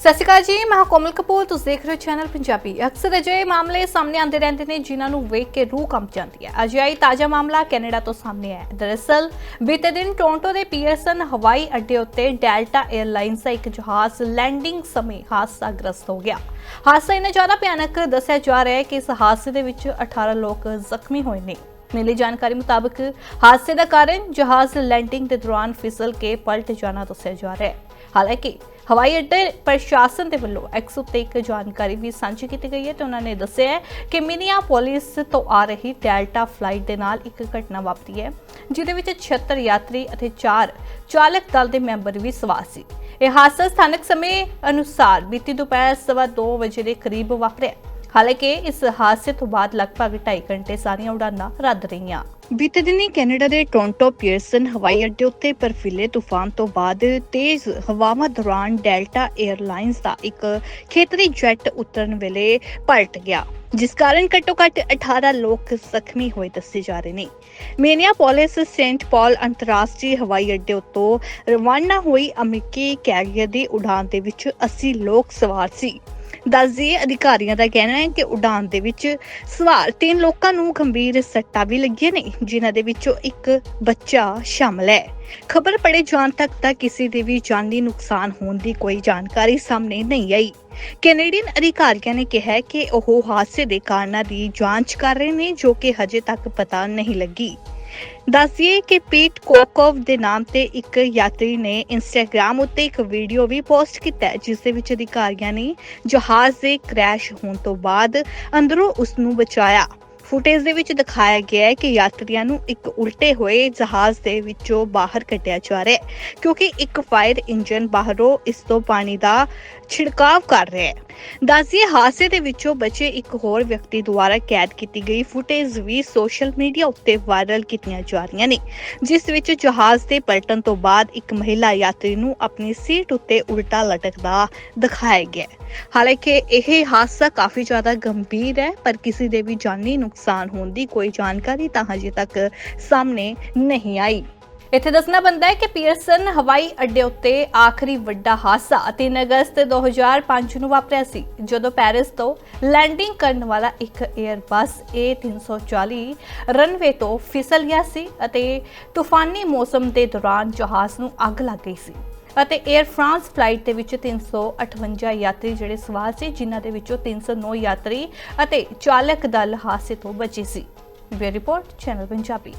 ਸਤਿ ਸ਼੍ਰੀ ਅਕਾਲ ਜੀ, ਮੈਂ ਕੋਮਲ ਕਪੂਰ, ਤੁਸੀਂ ਦੇਖ ਰਹੇ ਹੋ ਚੈਨਲ ਪੰਜਾਬੀ। ਅਕਸਰ ਅਜਿਹੇ ਮਾਮਲੇ ਸਾਹਮਣੇ ਆਉਂਦੇ ਰਹਿੰਦੇ ਨੇ, ਜਿਨ੍ਹਾਂ ਨੂੰ ਵੇਖ ਕੇ ਰੂਹ ਕੰਬ ਜਾਂਦੀ ਹੈ। ਅਜਿਹਾ ਤਾਜ਼ਾ ਮਾਮਲਾ ਕੈਨੇਡਾ ਤੋਂ ਸਾਹਮਣੇ ਆਇਆ ਦਰਅਸਲ, ਬੀਤੇ ਦਿਨ ਟੋਰਾਂਟੋ ਦੇ ਪੀਅਰਸਨ ਹਵਾਈ ਅੱਡੇ ਉੱਤੇ ਡੈਲਟਾ 에ਅਰਲਾਈਨਸ ਦਾ ਇੱਕ ਜਹਾਜ਼ ਲੈਂਡਿੰਗ ਸਮੇਂ ਹਾਦਸਾਗ੍ਰਸਤ ਹੋ ਗਿਆ। ਹਾਦਸਾ ਇੰਨਾ ਜ਼ਿਆਦਾ ਭਿਆਨਕ ਦੱਸਿਆ ਜਾ ਰਿਹਾ ਹੈ ਕਿ ਇਸ ਹਾਦਸੇ ਦੇ ਵਿੱਚ 18 ਲੋਕ ਜ਼ਖਮੀ ਹੋਏ ਨੇ। ਮਿਲੀ ਜਾਣਕਾਰੀ ਮੁਤਾਬਕ ਹਾਦਸੇ ਦਾ ਕਾਰਨ ਜਹਾਜ਼ ਲੈਂਡਿੰਗ ਦੇ ਦੌਰਾਨ ਫਿਸਲ ਕੇ ਪਲਟ ਜਾਣਾ ਦੱਸਿਆ ਜਾ ਰਿਹਾ ਹੈ। ਹਾਲਾਂਕਿ, ਹਵਾਈ ਅੱਡੇ ਪ੍ਰਸ਼ਾਸਨ ਦੇ ਵੱਲੋਂ ਐਕਸ ਉੱਤੇ ਇੱਕ ਜਾਣਕਾਰੀ ਵੀ ਸਾਂਝੀ ਕੀਤੀ ਗਈ ਹੈ ਤੇ ਉਹਨਾਂ ਨੇ ਦੱਸਿਆ ਹੈ ਕਿ ਮਿਨੀਆਪੋਲਿਸ ਤੋਂ ਆ ਰਹੀ ਡੈਲਟਾ ਫਲਾਈਟ ਦੇ ਨਾਲ ਇੱਕ ਘਟਨਾ ਵਾਪਰੀ ਹੈ, ਜਿਹਦੇ ਵਿੱਚ 76 ਯਾਤਰੀ ਅਤੇ 4 ਚਾਲਕ ਦਲ ਦੇ ਮੈਂਬਰ ਵੀ ਸਵਾਰ ਸੀ। ਇਹ ਹਾਦਸਾ ਸਥਾਨਕ ਸਮੇਂ ਅਨੁਸਾਰ ਬੀਤੀ ਦੁਪਹਿਰ ਸਵਾ 2 ਵਜੇ ਦੇ ਕਰੀਬ ਵਾਪਰਿਆ। ਹਾਲਾਂਕਿ ਇਸ ਹਾਦਸੇ ਤੋਂ ਬਾਅਦ ਲਗਭਗ 2.5 ਘੰਟੇ ਸਾਰੀਆਂ ਉਡਾਨਾਂ ਰੱਦ ਰਹੀਆਂ। ਬੀਤੇ ਦਿਨੀ ਕੈਨੇਡਾ ਦੇ ਟੋਰਾਂਟੋ ਪੀਅਰਸਨ ਹਵਾਈ ਅੱਡੇ ਉੱਤੇ ਬਰਫੀਲੇ ਤੂਫਾਨ ਤੋਂ ਬਾਅਦ ਤੇਜ਼ ਹਵਾਵਾਂ ਦੌਰਾਨ ਡੈਲਟਾ 에ਅਰਲਾਈਨਸ ਦਾ ਇੱਕ ਖੇਤਰੀ ਜੈਟ ਉਤਰਨ ਵੇਲੇ ਪਲਟ ਗਿਆ, ਜਿਸ ਕਾਰਨ ਘੱਟੋ ਘੱਟ 18 ਲੋਕ ਜ਼ਖਮੀ ਹੋਏ ਦੱਸੇ ਜਾ ਰਹੇ ਨੇ। ਮੇਨੀਆਪੋਲਿਸ ਸੇਂਟ ਪਾਲ ਅੰਤਰਰਾਸ਼ਟਰੀ ਹਵਾਈ ਅੱਡੇ ਉੱਤੋਂ ਰਵਾਨਾ ਹੋਈ ਅਮਰੀਕੀ ਕੈਰੀਅਰ ਦੀ ਉਡਾਨ ਦੇ ਵਿੱਚ 80 ਲੋਕ ਸਵਾਰ ਸੀ। ਦੱਸਦੀਏ ਅਧਿਕਾਰੀਆਂ ਦਾ ਕਹਿਣਾ ਹੈ ਕਿ ਉਡਾਨ ਦੇ ਵਿੱਚ ਸਵਾਰ ਤਿੰਨ ਲੋਕਾਂ ਨੂੰ ਗੰਭੀਰ ਸੱਟਾਂ ਵੀ ਲੱਗੀਆਂ ਨੇ, ਜਿਨ੍ਹਾਂ ਦੇ ਵਿੱਚੋਂ ਇੱਕ ਬੱਚਾ ਸ਼ਾਮਲ ਹੈ। ਖਬਰ ਪੜੇ ਜਾਣ ਤੱਕ ਤਾਂ ਕਿਸੇ ਦੇ ਵੀ ਜਾਨੀ ਨੁਕਸਾਨ ਹੋਣ ਦੀ ਕੋਈ ਜਾਣਕਾਰੀ ਸਾਹਮਣੇ ਨਹੀਂ ਆਈ। ਕੈਨੇਡੀਅਨ ਅਧਿਕਾਰੀਆਂ ਨੇ ਕਿਹਾ ਕਿ ਉਹ ਹਾਦਸੇ ਦੇ ਕਾਰਨਾਂ ਦੀ ਜਾਂਚ ਕਰ ਰਹੇ ਨੇ, ਜੋ ਕਿ ਹਜੇ ਤੱਕ ਪਤਾ ਨਹੀਂ ਲੱਗੀ। ਦੱਸਿਏ ਕਿ ਪੀਟ ਕੋਕੋਵ ਦੇ ਨਾਮ ਤੇ ਇੱਕ ਯਾਤਰੀ ਨੇ ਇੰਸਟਾਗ੍ਰam ਉੱਤੇ ਇੱਕ ਵੀਡੀਓ ਵੀ ਪੋਸਟ ਕੀਤਾ ਹੈ, ਜਿਸ ਦੇ ਵਿੱਚ ਅਧਿਕਾਰੀਆਂ ਨੇ ਜਹਾਜ਼ ਦੇ ਕ੍ਰੈਸ਼ ਹੋਣ ਤੋਂ ਬਾਅਦ ਅੰਦਰੋਂ ਉਸ ਨੂੰ ਬਚਾਇਆ। ਫੁਟੇਜ ਦੇ ਵਿੱਚ ਦਿਖਾਇਆ ਗਿਆ ਹੈ ਕਿ ਯਾਤਰੀਆਂ ਨੂੰ ਇੱਕ ਉਲਟੇ ਹੋਏ ਜਹਾਜ਼ ਦੇ ਵਿੱਚੋਂ ਬਾਹਰ ਕੱਢਿਆ ਜਾ ਰਿਹਾ ਹੈ, ਕਿਉਂਕਿ ਇੱਕ ਫਾਇਰ ਇੰਜਨ ਬਾਹਰੋਂ ਇਸ ਤੋਂ ਪਾਣੀ ਦਾ ਛਿੜਕਾਵ ਕਰ ਰਿਹਾ ਹੈ। ਦੱਸਿਏ ਹਾਦਸੇ ਦੇ ਵਿੱਚੋਂ ਬਚੇ ਇੱਕ ਹੋਰ ਵਿਅਕਤੀ ਦੁਆਰਾ ਕੈਦ ਕੀਤੀ ਗਈ ਫੁਟੇਜ ਵੀ ਸੋਸ਼ਲ ਮੀਡੀਆ ਉੱਤੇ ਵਾਇਰਲ ਕੀਤੀਆਂ ਜਾ ਰਹੀਆਂ ਨੇ, ਜਿਸ ਵਿੱਚ ਜਹਾਜ਼ ਦੇ ਪਲਟਣ ਤੋਂ ਬਾਅਦ ਇੱਕ ਮਹਿਲਾ ਯਾਤਰੀ ਨੂੰ ਆਪਣੀ ਸੀਟ ਉੱਤੇ ਉਲਟਾ ਲਟਕਦਾ ਦਿਖਾਇਆ ਗਿਆ ਹਾਲਾਂਕਿ ਇਹ ਹਾਦਸਾ ਕਾਫੀ ਜ਼ਿਆਦਾ ਗੰਭੀਰ ਹੈ, ਪਰ ਕਿਸੇ ਦੇ ਵੀ ਜਾਨੀ ਨੁਕਸਾਨ ਹੋਣ ਦੀ ਕੋਈ ਜਾਣਕਾਰੀ ਤਾਂ ਹਜੇ ਤੱਕ ਸਾਹਮਣੇ ਨਹੀਂ ਆਈ। ਇੱਥੇ ਦੱਸਣਾ ਬੰਦਾ ਹੈ ਕਿ ਪੀਅਰਸਨ ਹਵਾਈ ਅੱਡੇ ਉੱਤੇ ਆਖਰੀ ਵੱਡਾ ਹਾਦਸਾ 3 ਅਗਸਤ 2005 ਨੂੰ ਵਾਪਰਿਆ ਸੀ, ਜਦੋਂ ਪੈਰਿਸ ਤੋਂ ਲੈਂਡਿੰਗ ਕਰਨ ਵਾਲਾ ਇੱਕ 에ਅਰਬਸ A340 ਰਨਵੇ ਤੋਂ ਫਿਸਲ ਗਿਆ ਸੀ ਅਤੇ ਤੂਫਾਨੀ ਮੌਸਮ ਦੇ ਦੌਰਾਨ ਜਹਾਜ਼ ਨੂੰ ਅੱਗ ਲੱਗ ਗਈ ਸੀ। ਅਤੇ 에ਅਰ ਫਰਾਂਸ ਫਲਾਈਟ ਦੇ ਵਿੱਚ 358 ਯਾਤਰੀ ਜਿਹੜੇ ਸਵਾਰ ਸੀ, ਜਿਨ੍ਹਾਂ ਦੇ ਵਿੱਚੋਂ 309 ਯਾਤਰੀ ਅਤੇ ਚਾਲਕ ਦਲ ਹਾਦਸੇ ਤੋਂ ਬਚੇ ਸੀ। ਬੇ ਰਿਪੋਰਟ ਚੈਨਲ ਪੰਜਾਬੀ